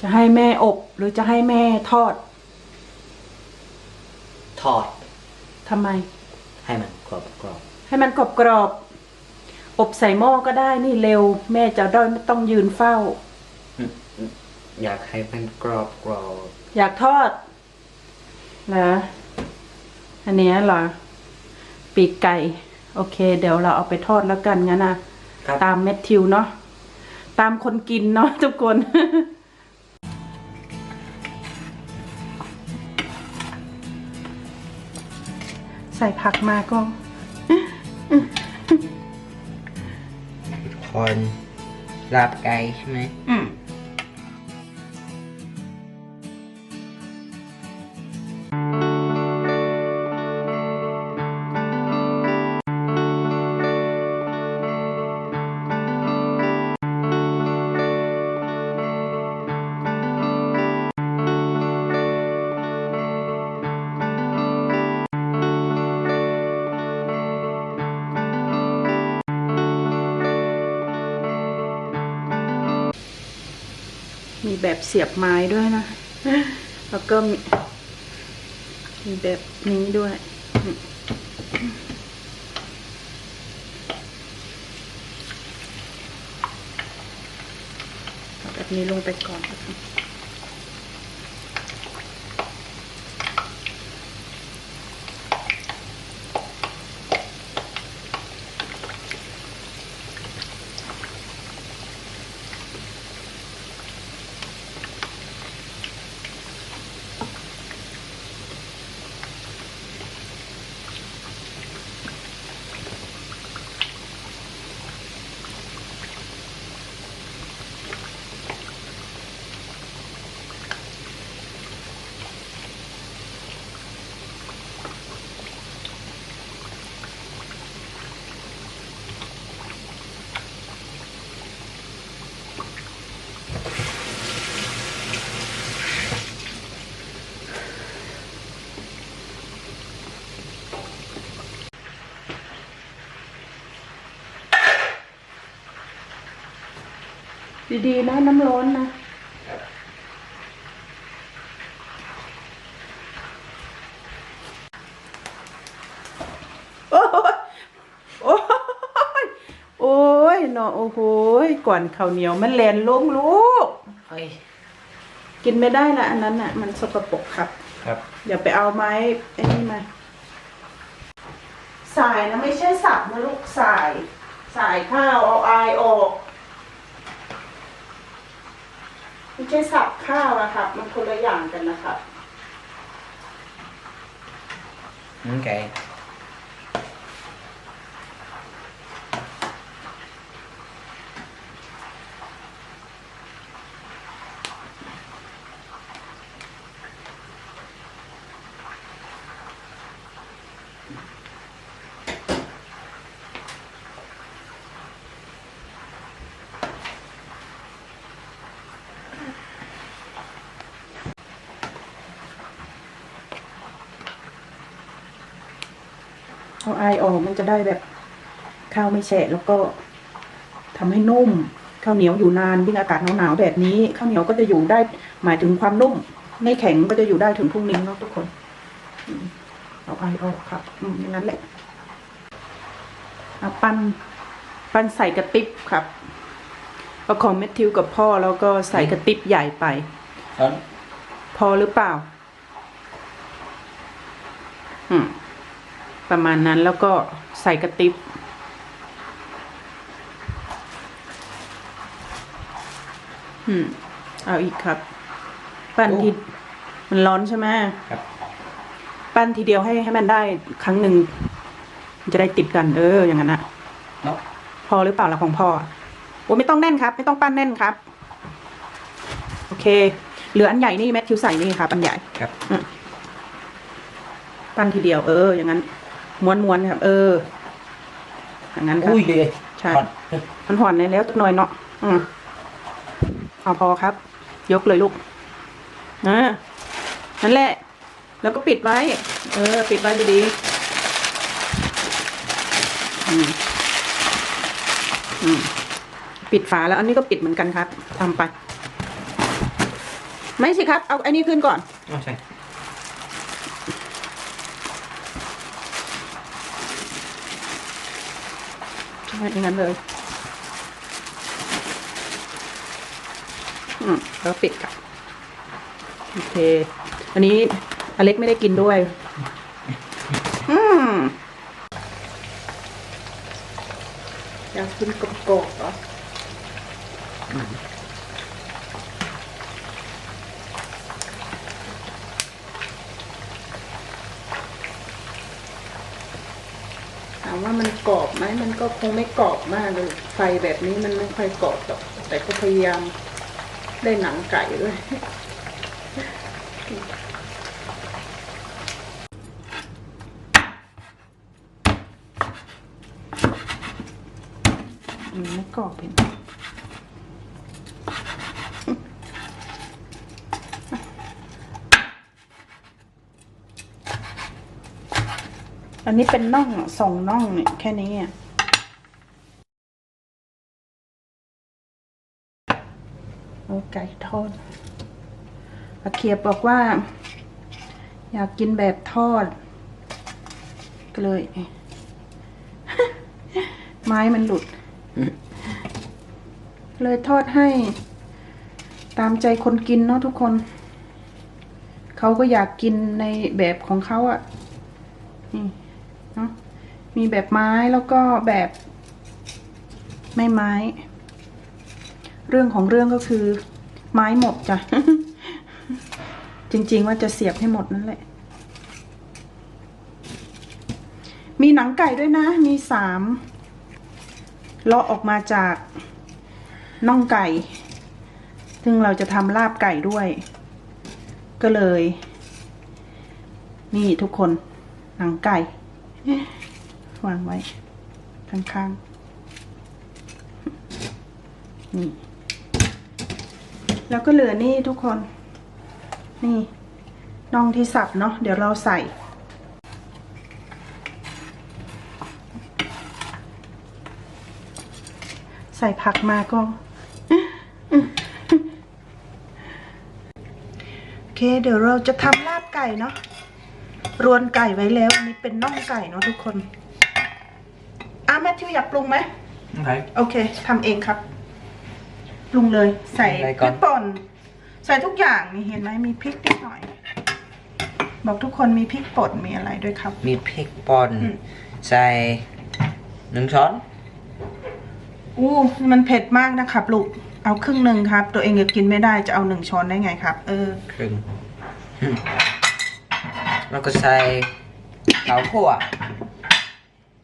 จะให้แม่อบหรือจะให้แม่ทอดทอด ทำไม ให้มันกรอบกรอบให้มันกรอบกรอบๆอบใส่หม้อก็ได้นี่เร็ว แม่จะได้ไม่ต้องยืนเฝ้าอืมอืมอยากให้มันกรอบกรอบอยากทอดเหรออันเนี้ยเหรอ ปีกไก่ โอเค เดี๋ยวเราเอาไปทอดแล้วกันงั้นนะ ครับ ตามเม็ดทิวเนาะ ตามคนกินเนาะทุกคน ใส่ผักมาก็คนลาบไก่ใช่ไหมอืม เสียบไม้ด้วยนะ แล้วก็มีมีแบบนี้ด้วยแบบนี้ลงไปก่อนนะคะ ดีๆนะน้ำร้อนนะโอ้ยโอ้ยโอ้ยเนาะโอ้โหยก่อนข้าวเหนียวมันแลนลงลูกเฮ้ยกินไม่ได้ละอันนั้นน่ะ มันสกปรกครับ ครับ อย่าไปเอาไม้ไอ้นี่มาสายนะไม่ใช่สับนะลูกสาย สายข้าวเอาอายออก ไม่ใช่สับข้าวนะครับมันคนละอย่างกันนะครับ โอเคเอาอายออกมันจะได้แบบข้าวไม่แฉะแล้วก็ทำให้นุ่มข้าวเหนียวอยู่นานยิ่งอากาศหนาวๆแบบนี้ข้าวเหนียวก็จะอยู่ได้หมายถึงความนุ่ม ไม่แข็งก็จะอยู่ได้ถึงพรุ่งนี้เนาะทุกคนอืมเอาอายออกครับอืมอย่างนั้นแหละเอาปั้นปั้นใส่กระติบครับเอาของเมทธิวกับพ่อแล้วก็ใส่กระติบใหญ่ไปช้อนพอหรือเปล่า อืม ประมาณนั้นแล้วก็ใส่กระติบอืม เอาอีกครับ ปั้นทีมันร้อนใช่ไหมครับ ปั้นทีเดียวให้ให้มันได้ครั้งหนึ่งมันจะได้ติดกัน เออ อย่างนั้นนะเนาะพอหรือเปล่าล่ะของพ่ออะโอ้ไม่ต้องแน่นครับ ไม่ต้องปั้นแน่นครับ โอเค เหลืออันใหญ่นี่แมทธิวใส่นี่ครับอันใหญ่ครับปั้นทีเดียวเออ อย่างนั้น ม้วนม้วนๆครับ เอออย่างนั้นครับอุ้ยเลยใช่ช้อนมันห่อนเลยแล้วตักหน่อยเนาะอืมเอาพอครับ ยกเลยลูกนะนั่นแหละ แล้วก็ปิดไว้ เออ ปิดไว้ดีๆอืมอืมปิดฝาแล้ว อันนี้ก็ปิดเหมือนกันครับทำไป ไม่สิครับ เอาอันนี้ขึ้นก่อน อ๋อใช่ อย่างนั้นเลยอืมแล้วปิดกับโอเค อันนี้อเล็กไม่ได้กินด้วย อืมอยากกินกรอบๆเหรอ ถามว่ามันกรอบ ไหมมันก็คงไม่กรอบมากเลยไฟแบบนี้มันไม่ค่อยกรอบหรอกแต่ก็พยายามได้หนังไก่ด้วยมันไม่กรอบเป็น อันนี้เป็นน่องสองน่องเนี่ยแค่นี้อะโอไก่ทอดอาเคียบบอกว่า อยากกินแบบทอด ก็เลย ไม้มันหลุด เลยทอดให้ ตามใจคนกินเนาะทุกคน เขาก็อยากกินในแบบของเขาอะนี่เนาะ มีแบบไม้แล้วก็แบบไม่ไม้ เรื่องของเรื่องก็คือไม้หมดจ้ะ จริง ๆ ว่าจะเสียบให้หมดนั่นแหละ มีหนังไก่ด้วยนะ มีสามเลาะออกมาจากน่องไก่ ซึ่งเราจะทำลาบไก่ด้วย ก็เลย นี่ทุกคนหนังไก่ วางไว้ ข้างๆ นี่ แล้วก็เหลือนี่ทุกคน นี่น่องที่สับเนาะ เดี๋ยวเราใส่ใส่ผักมาก็ โอเค เดี๋ยวเราจะทำลาบไก่เนาะรวนไก่ไว้แล้ว อันนี้เป็นน่องไก่เนาะทุกคน ทธิวอยากปรุงไหมโอเคโอเคทำเองครับ ปรุงเลยใส่อะไรพก่ริอนกป่นใส่ทุกอย่างนี่เห็นไหมมีพริกนิดหน่อย บอกทุกคนมีพริกป่นมีอะไรด้วยครับ มีพริกป่นอืม ใส่หนึ่งช้อน อู้มันเผ็ดมากนะครับลูกเอาครึ่งหนึ่งครับ ตัวเองยังกินไม่ได้จะเอาหนึ่งช้อนได้ไงครับ เออ ครึ่งอืมแล้วก็ใส่ข้าวคั่ว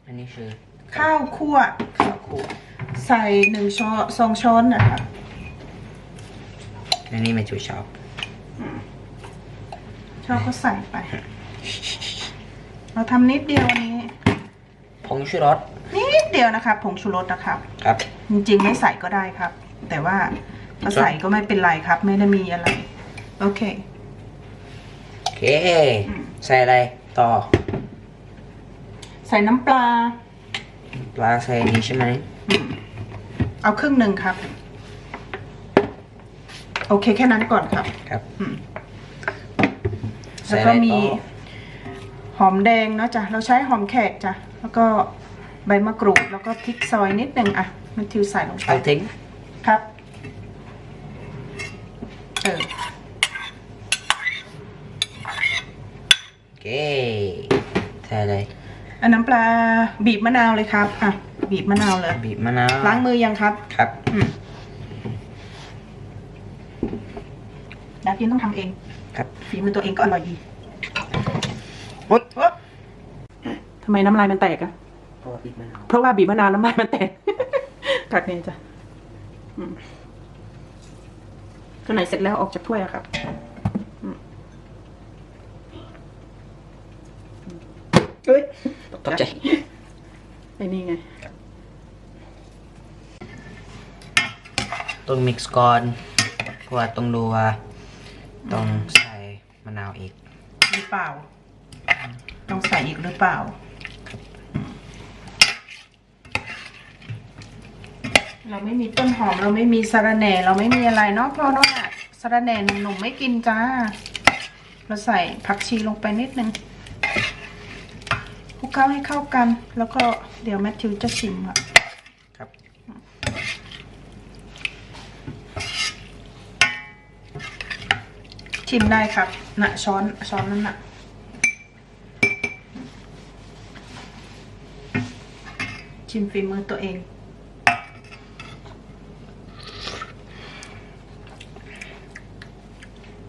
อันนี้คือ ข้าวคั่ว ข้าวคั่วใส่หนึ่งช้อนสองช้อนนะครับอันนี้ไม่ถูกชอบชอบก็ใส่ไป เราทำนิดเดียวอันนี้ ผงชูรส นิดเดียวนะครับผงชูรสนะครับ ครับ จริงๆไม่ใส่ก็ได้ครับ แต่ว่าถ้าใส่ก็ไม่เป็นไรครับ ไม่ได้มีอะไร โอเค โอเค ใส่อะไรต่อ ใส่น้ำปลา ปลาใส่นี้ใช่ไหม เอาครึ่งหนึ่งครับ โอเคแค่นั้นก่อนครับ ครับอืมใส่แล้วอะไรก็มี ต่อ หอมแดงเนาะจ้ะ เราใช้หอมแขกจ้ะ แล้วก็ใบมะกรูด แล้วก็พริกซอยนิดนึงอะ มันทิวใส่ลงไป เอาทิ้งครับ เออ โอเคใส่อะไร อันน้ำปลาบีบมะนาวเลยครับ อะ บีบมะนาวเลย บีบมะนาวล้างมือยังครับ ครับอืมดากินต้องทำเอง ครับฝีมือตัวเองก็อร่อยดีหมดทำไมน้ำลายมันแตกอะเพราะว่าบีบมะนาวเพราะว่าบีบมะนาวน้ำลายมันแตกกัดเนี่ยจ้ะอืมตัวไหนเสร็จแล้วออกจากถ้วยอะครับอืมเอ้ย ตกใจไอ้นี่ไง ต้อง mix ก่อนเพราะว่าต้องดูว่าต้องใส่มะนาวอีกหรือเปล่า ต้องใส่อีกหรือเปล่า เราไม่มีต้นหอมเราไม่มีสะระแหน่เราไม่มีอะไรเนาะเพราะว่าสะระแหน่หนุ่มๆไม่กินจ้า เราใส่ผักชีลงไปนิดนึงคลุก เคล้าให้เข้ากัน แล้วก็เดี๋ยวแมทธิวจะชิมอะครับชิมได้ครับน่ะช้อนช้อนนั้นน่ะชิมฝีมือตัวเอง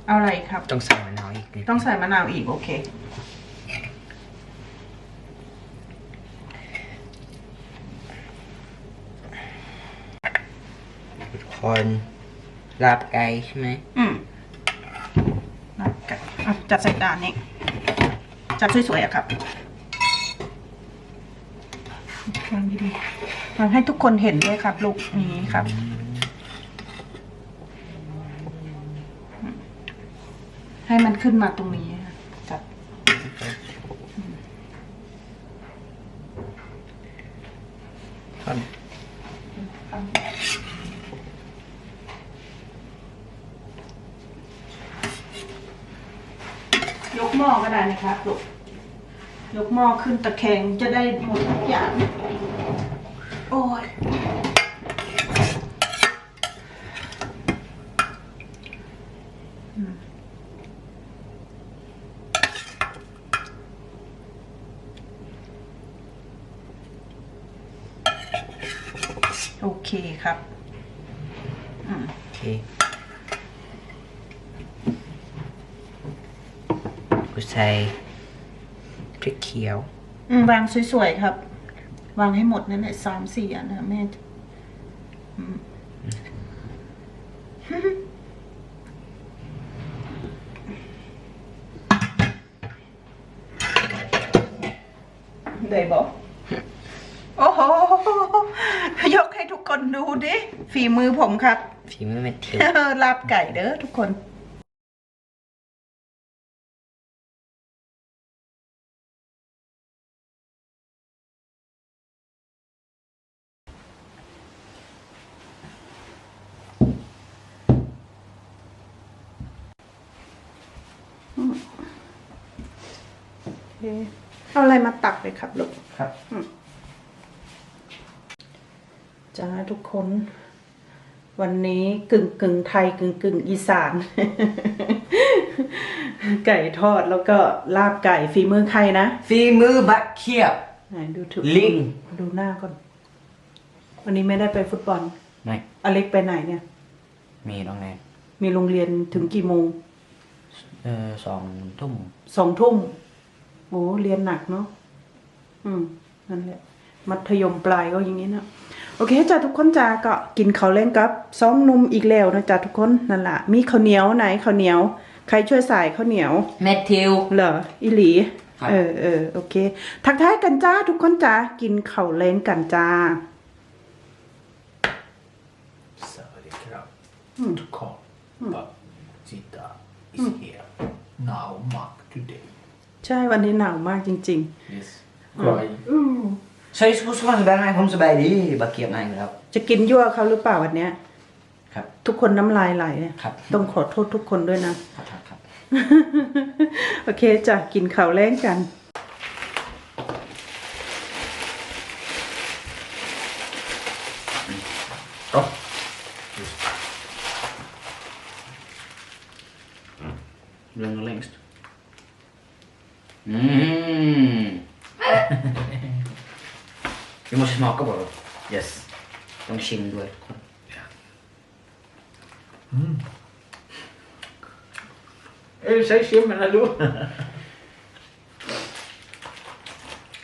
เอาอะไรครับ ต้องใส่มะนาวอีกนิดต้องใส่มะนาวอีก โอเค คนลาบไก่ใช่ไหมอืมนัดกันอะจัดใส่จานนี้ จัดสวยๆอะครับวางดีๆวางให้ทุกคนเห็นด้วยครับ ลูกนี้ครับ ให้มันขึ้นมาตรงนี้ค่ะจัด ท่อน ยกหม้อก็ได้ นะครับลูกยกหม้อขึ้นตะแคงจะได้หมดทุกอย่าง โอ้ยโอเคครับอืมโอเคกูใส่พริกเขียว อืมวางสวยๆครับ วางให้หมดนั่นแหละสามสี่อันนะแม่อืมได้บอกโอ้โห ยกให้ทุกคนดูดิ ฝีมือผมครับ ฝีมือแมทธิว ลาบไก่เด้อทุกคน โอเคเอาอะไร มาตักเลยครับลูกครับจ้าทุกคน วันนี้กึ่งกึ่งไทยกึ่งกึ่งอีสาน ไก่ทอดแล้วก็ลาบไก่ฝีมือใครนะฝีมือบักเขียบไหนดูถูกลิงดูหน้าก่อน วันนี้ไม่ได้ไปฟุตบอลไม่อเล็กไปไหนเนี่ย มีน้องแนนมีโรงเรียนถึงกี่โมงเออสองทุ่มสองทุ่ม โอ้เรียนหนักเนาะอืมนั่นแหละ มัธยมปลายก็อย่างนี้นะโอเคจ้าทุกคนจ้าก็กินข้าวเล่นกับซองนมอีกแล้วนะจ้าทุกคนนั่นแหละมีข้าวเหนียวไหนข้าวเหนียว ใครช่วยสายข้าวเหนียวแมทธิวเหรออีหลีครับเออเออโอเค ทักทายกันจ้าทุกคนจ้ากินข้าวเล้งกันจ้า Saudi krab. Mm. To come. But Zita is here. Now Mark today. ใช่วันนี้หนาวมากจริง Yes. Cry. ใช่สุขสบายไหมผมสบายดีบักเขียบไหนครับๆจะกินยั่วเขาหรือเปล่าวันเนี้ยครับทุกคนน้ำลายไหลเนี่ย ครับ ต้องขอโทษทุกคนด้วยนะครับครับครับโอเคจ้ะกินข้าวแล้งกัน 이모씨 먹어봐요. 예스. 영신 왜? 음. El sai siempre la luz.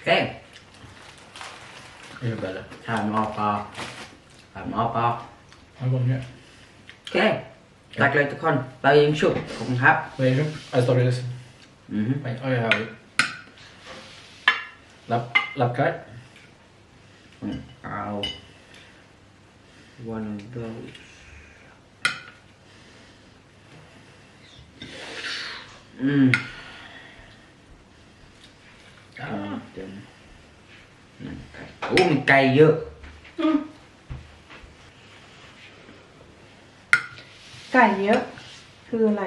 Okay. Ini bella. Hai mo pa. Hai mo pa. Hai bon nhé. Okay. Tack lite kon. Vad är en chup? Kom här. Vad är chup? Jag står det. Mhm. Oj, oj, oj. Lapp, lapp kaj. Kai. Mm. Ow. One of those. Mm. Ah. Den. Mm. Åh, men cay dữ. ไก่เยอะ คืออะไร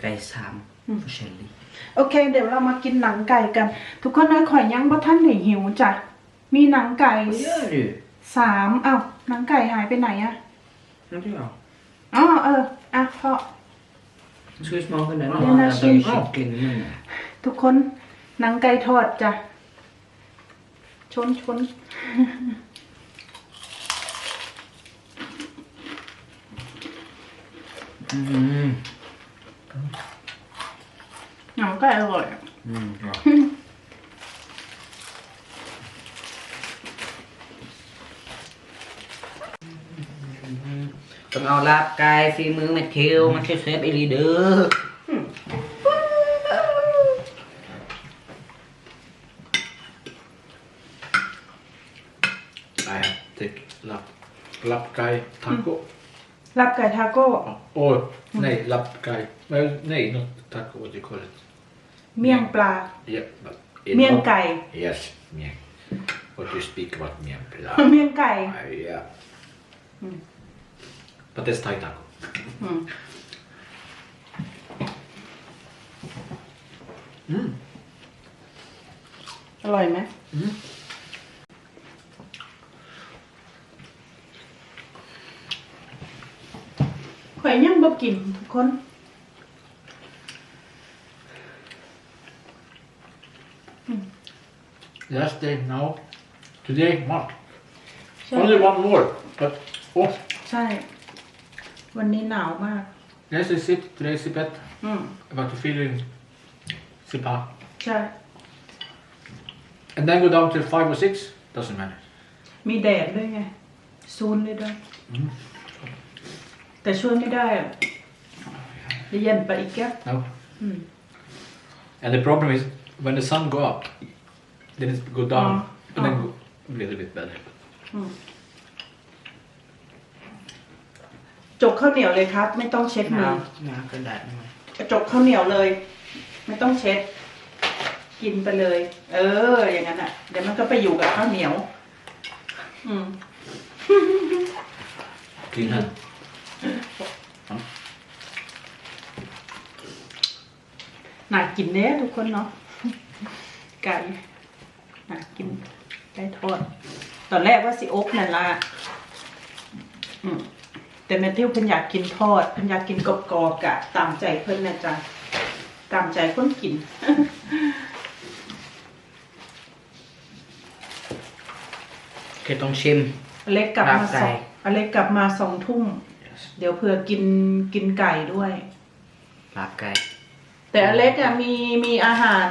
ไก่สามอืมเชลลี่โอเค เดี๋ยวเรามากินหนังไก่กัน ทุกคนนะข่อยยังบ่ท่านไหนหิวจ้ะ มีหนังไก่ Vad gör du? สามอ้าวหนังไก่หายไปไหนอะ Inte jag. อ๋อเอออะพอ Ska vi smaka den? Den Ja, är jag fin. tar kyckling i munnen. ทุกคนหนังไก่ทอดจ้ะ ชนชน Mm. หนังไก่อร่อยอะ Mm, bra. ต้องเอาลาบไก่ฝีมือแมทธิวมันช่วยเซฟอีหลีเด้อ I take lap, lapkai taco. ลาบไก่ทาโก้ Or, nej, lapkai. Well, nej, not taco, what do you call it? เมี่ยงปลา Yeah, but เมี่ยงไก่ Yes, mieng. What do you speak about mieng pila? เมี่ยงไก่ Uh, yeah. But that's Thai taco. อืม Mm. อร่อยไหม Mm. ข่อยยังบ่กินทุกคน Last day now. Today, Mark. ใช่ Only one more. But, oh, ใช่ วันนี้หนาวมาก yes, I sit. Today is bed. อืม About to feeling sipa. ใช่ And then go down to five or six. Doesn't matter. มีแดดด้วยไง ซูนเลยด้วย แต่ช่วยไม่ได้อะเรียนไปอีกแก๊บ No. อืม And the problem is when the sun go up, then it go down Oh. and then Oh. go a little bit better. จกข้าวเหนียวเลยครับ ไม่ต้องเช็ดมือน้ำน้ำกระดาษหน่อยจกข้าวเหนียวเลย ไม่ต้องเช็ด กินไปเลย เออ อย่างนั้นอะ เดี๋ยวมันก็ไปอยู่กับข้าวเหนียว อืม Clean hand. น่ากินเนี้ยทุกคนเนาะไก่น่ากินไก่ทอดตอนแรกว่าสิอบนั่นละอืม แต่แมทธิวเพิ่นอยากกินทอดเพิ่นอยากกินกรอบๆกะตามใจเพิ่นนะจ๊ะตามใจคนกินโอเคต้องชิม อเล็กกลับมาลาบไก่สองอเล็กกลับมาสองทุ่ม Yes. เดี๋ยวเผื่อกินกินไก่ด้วย ลาบไก่แต่อเล็กอะมีมีอาหาร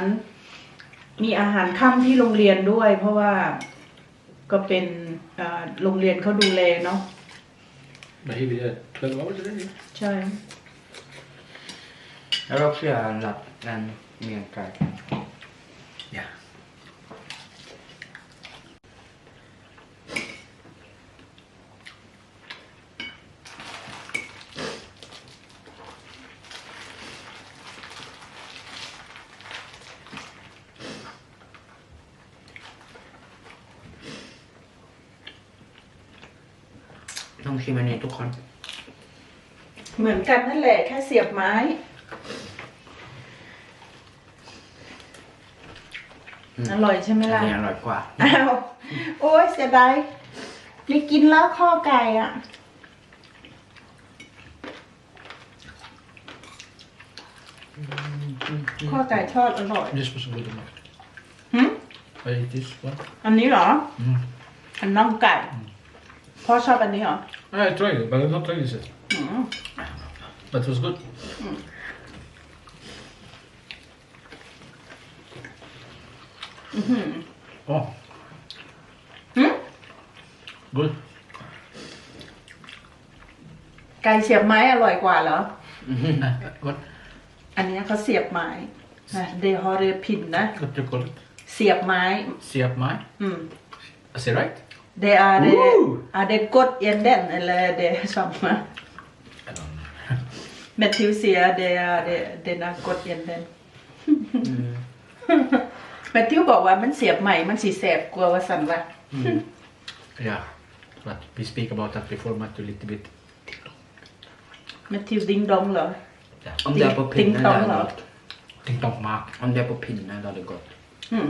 มีอาหารค่ำที่โรงเรียนด้วย เพราะว่าก็เป็นอ่าโรงเรียนเขาดูแลเนาะ But he did 12 hours a day. ใช่แล้วเราเชื่อหลับกันเมียงไก่ Yeah. ต้องชิมอันนี้ทุกคน เห มือนกันนั่นแหละแค่เสียบไม้ อืมอร่อยใช่ไหมอันล่ะนี้อร่อยกว่า อ้าวโอ้ยเสียดายไม่กินแล้วข้อไก่อะข้อไก่ทอดอร่อย This was good enough. หึ I ate this one. อันนี้เหรอ Mm. อันน่องไก่ พ่อชอบอันนี้เหรอ I tried it, but I not tried this yet. อืม But it was good. อื้อหือ Oh, หึ good. ไก่เสียบไม้อร่อยกว่าเหรอ Uh, what? อันเนี้ยเขาเสียบไม้เดฮอเรพินนะ What do you call it? เสียบไม้ Siap mai? อืม Is it right? Det är det, Ooh. är det gott i den eller är det samma? I don't know. Matthew säger det är det, den är gott i den. อืม Matthew บอกว่ามันเสียบใหม่ มันสีแสบกลัวว่าสันว่า Yeah, but we speak about that before, but a little bit. แมทธิวดิงดองเหรอ Om det är på Ting pinnen tong där. då? gott. Ting tong mak. Om det är på pinnen då är det gott. อืม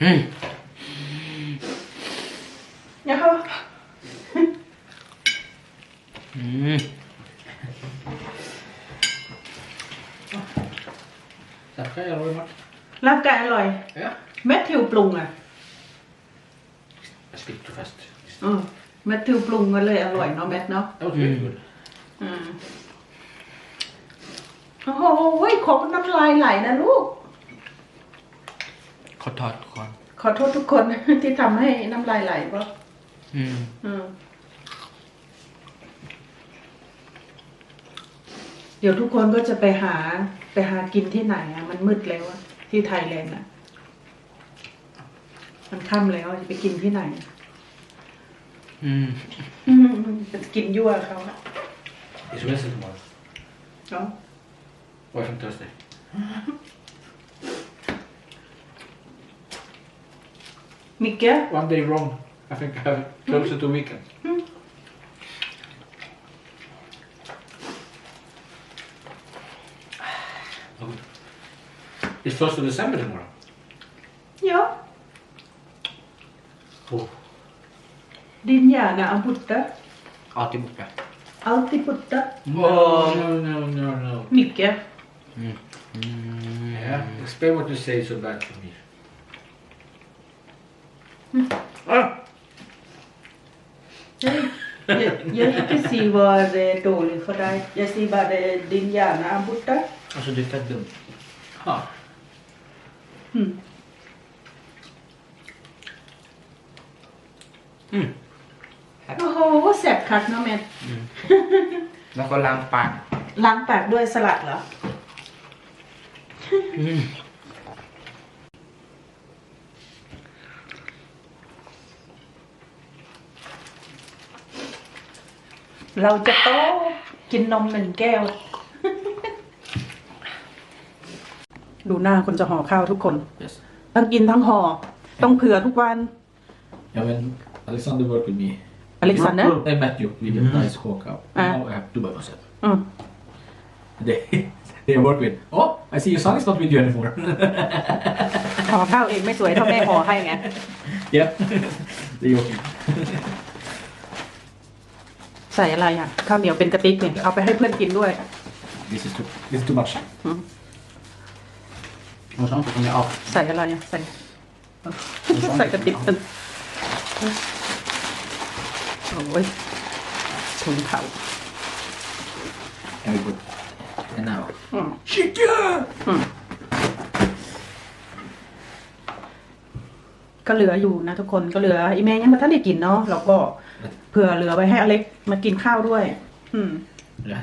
เนี่ยเขา Mm. Tackar, jag har varit. ร่างกายอร่อย Ja. แมทธิวปรุงอะ Jag sitter fast. อืมแมทธิวปรุงก็เลยอร่อยเนาะแมทเนาะ That was really Mm. good. อืมโอ้โหของน้ำลายไหลนะลูก Kort tag kvar. ขอโทษทุกคน ที่ทำให้น้ำลายไหลเพราะ Mm. อืม เดี๋ยวทุกคนก็จะไปหา ไปหากินที่ไหนอะ มันมืดแล้วอะที่ไทยแลนด์อะ มันค่ำแล้วจะไปกินที่ไหน Mm. อืมจะกินยั่วเขาอะ It's Wednesday tomorrow. เนาะ Or from Thursday. Micke One day wrong. I think I have it closer to weekend. Oh. Hmm. It's first of December tomorrow. Ja, Oh. din hjärna är er borta. Alltid borta. Alltid borta. No, no, no, no, no. Micke. Mm. mm. Yeah, explain what you say so bad for me. Ah! Jag, jag, jag inte se vad det är dåligt för dig. Jag ser bara att din hjärna är borta. Alltså du är fett dum. Ah. Mm. Mm. โอ้โหแสบคักเนาะแม่แล้วก็ล้างปาก ล้างปากด้วยสลัดเหรอ อืม เราจะโต๊ะกินนมหนึ่งแก้ว ดูหน้าคนจะห่อข้าวทุกคน Yes. ทั้งกินทั้งห่อต้องเผื่อทุกวัน Ja, men Alexander worked with me. Alexander? I met you with a nice walkout. Ah. Now I have to by myself. อืม They, they work with. Oh, I see your son is not with you anymore. ห่อข้าวเองไม่สวยเท่าแม่ห่อให้ไง yeah. they working. ใส่อะไรอะ ข้าวเหนียวเป็นกระติกเนี่ย เอาไปให้เพื่อนกินด้วย This is too. This is too much. Mm. Och sånt som jag av. ใส่อะไรอะใส่ ใส่กระติกมันโอ้ยถุงเผา And we put. And now. อืม Chicken! ก็เหลืออยู่นะทุกคนก็เหลืออีแม่ยังมาท่านได้กินเนาะเราก็เผื่อเหลือไว้ให้อเล็กมากินข้าวด้วย อืม Ja.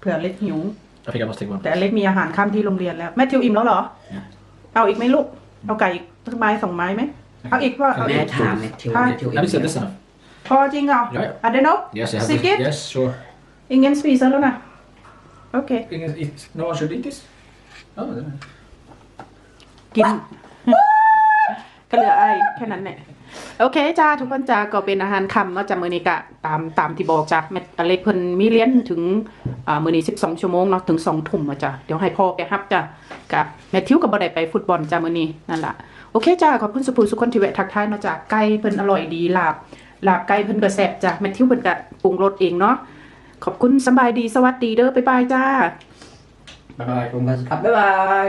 เผื่ออเล็กหิว Jag fick jag måste take one. แต่อเล็กมีอาหารข้ามที่โรงเรียนแล้วแม่ทิวอิ่มแล้วเหรอเอาอีกไหมลูก เอาไก่อีกสักไม้สองไม้ไหมเอาอีกว่าเอาแม่อีก ถามแมทธิวใช่ แมทธิว Have you said this enough? พอจริงเหรอ Ja, ja. อะเดโน Yes, I have Sigit this. Yes, sure. ingen spiser แล้วนะโอเค Ingen, it- no one should eat this? Oh, then. กิน ก็เหลือไอ้แค่นั้นแหละ โอเคจ้าทุกคนจ้าก็เป็นอาหารคำเนาะจ้ามือนี้กะตามตามที่บอกจ้าแม่อเล็กเพิ่นมีเรียนถึงอ่ามือนี้12ชั่วโมงเนาะถึง2ทุ่มอะจ้าเดี๋ยวให้พ่อไปรับจ้ากะแมทธิวก็บ่ได้ไปฟุตบอลจ้ามือนี้นั่นล่ะโอเคจ้าขอบคุณสุภูสุคนที่แวะทักทายเนาะจ้าไก่เพิ่นอร่อยดีลาบลาบไก่เพิ่นก็แซ่บจ้าแมทธิวเพิ่นก็ปรุงรสเองเนาะขอบคุณสำบายดีสวัสดีเด้อบ๊ายบายจ้า Bye bye. ผมก็ครับบ๊ายบาย